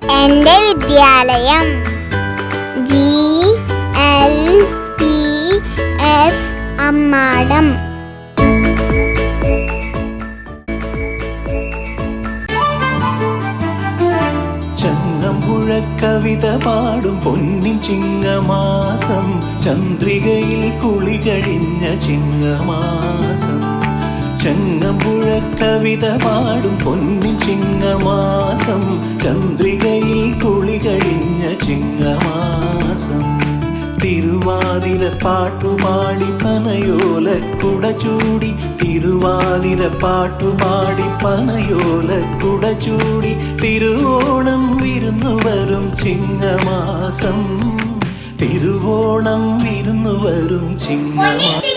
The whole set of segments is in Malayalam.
എന്റെ വിദ്യാലയം. G L P S Ammadam. Changampuzha കവിത പാടും പൊന്നിൻ ചിങ്ങമാസം. ചന്ദ്രികയിൽ കുളി കഴിഞ്ഞ ചിങ്ങമാസം. ചങ്ങമ്പുഴ കവിത പാടും പൊന്നിൻ ചിങ്ങമാസം. ചന്ദ്രികയിൽ കുളി കഴിഞ്ഞ ചിങ്ങമാസം. തിരുവാതിര പാട്ടുപാടി പനയോല കുട ചൂടി. തിരുവാതിര പാട്ടുപാടി പനയോല കുട ചൂടി. തിരുവോണം വിരുന്നു വരും ചിങ്ങമാസം. തിരുവോണം വിരുന്നു വരും ചിങ്ങമാസം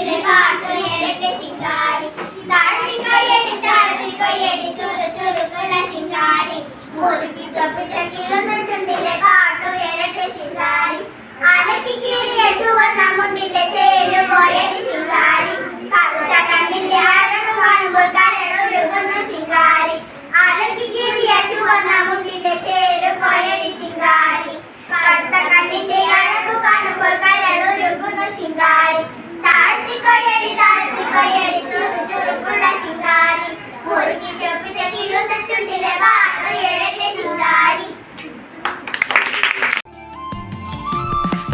ചുണ്ടിലെ പാട്ടു ഇരട്ടെ ശിങ്കാരി. താഴ്ത്തി കൊയ്യടി താഴ്ത്തി കൊയ്യടി ചെറു ചെറുക്കുള്ള ശിങ്കാരി. മുറുക്കി ചോപ്പിച്ച കിളുന്ന ചുണ്ടിലെ പാട്ടു ഇരട്ടെ ശിങ്കാരി. അലക്കി കീറിയ ചുവന്ന മുണ്ടിന്റെ ചേലു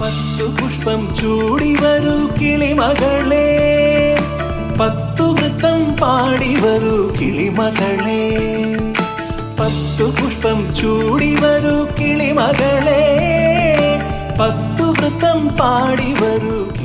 പത്തു പുഷ്പം ചൂടി വരൂ കിളിമകളെ. പത്തു വൃത്തം പാടി വരൂ കിളിമകളെ. പത്തു പുഷ്പം ചൂടി വരൂ കിളിമകളെ. പത്തു വൃത്തം പാടി വരൂ